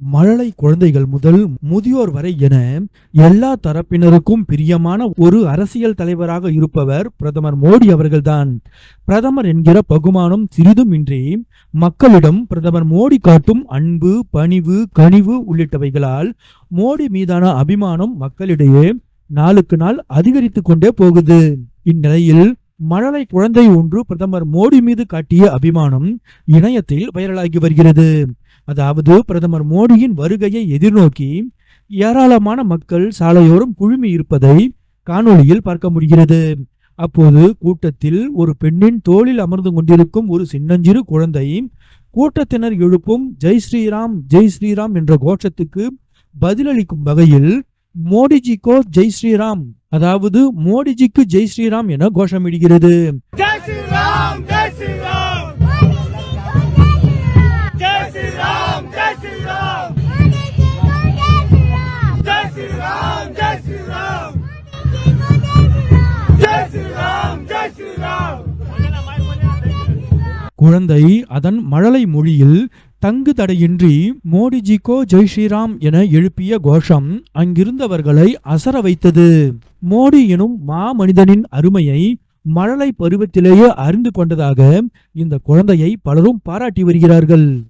மழலை குழந்தைகள் முதல் முதியோர் வரை என எல்லா தரப்பினருக்கும் பிரியமான ஒரு அரசியல் தலைவராக இருப்பவர் பிரதமர் மோடி அவர்கள்தான். பிரதமர் என்கிற பகுமானம் சிறிதும் இன்றி மக்களிடம் பிரதமர் மோடி காட்டும் அன்பு பணிவு கனிவு உள்ளிட்டவைகளால் மோடி மீதான அபிமானம் மக்களிடையே நாளுக்கு நாள் அதிகரித்து கொண்டே போகுது. இந்நிலையில் மழலை குழந்தை ஒன்று பிரதமர் மோடி மீது காட்டிய அபிமானம் இணையத்தில் வைரலாகி வருகிறது. அதாவது பிரதமர் மோடியின் வருகையை எதிர்நோக்கி ஏராளமான மக்கள் சாலையோரம் குழுமி இருப்பதை காணொளியில் பார்க்க முடிகிறது. அப்போது கூட்டத்தில் ஒரு பெண்ணின் தோளில் அமர்ந்து கொண்டிருக்கும் ஒரு சின்னஞ்சிறு குழந்தை கூட்டத்தினர் எழுப்பும் ஜெய் ஸ்ரீராம் ஜெய் ஸ்ரீராம் என்ற கோஷத்துக்கு பதிலளிக்கும் வகையில் மோடிஜிக்கோ ஜெய் ஸ்ரீராம் அதாவது மோடிஜிக்கு ஜெய் ஸ்ரீராம் என கோஷமிடுகிறது. குழந்தை அதன் மழலை மொழியில் தங்கு தடையின்றி மோடிஜிக்கோ ஜெய் ஸ்ரீராம் என எழுப்பிய கோஷம் அங்கிருந்தவர்களை அசர வைத்தது. மோடி எனும் மாமனிதனின் அருமையை மழலை பருவத்திலேயே அறிந்து கொண்டதாக இந்த குழந்தையை பலரும் பாராட்டி வருகிறார்கள்.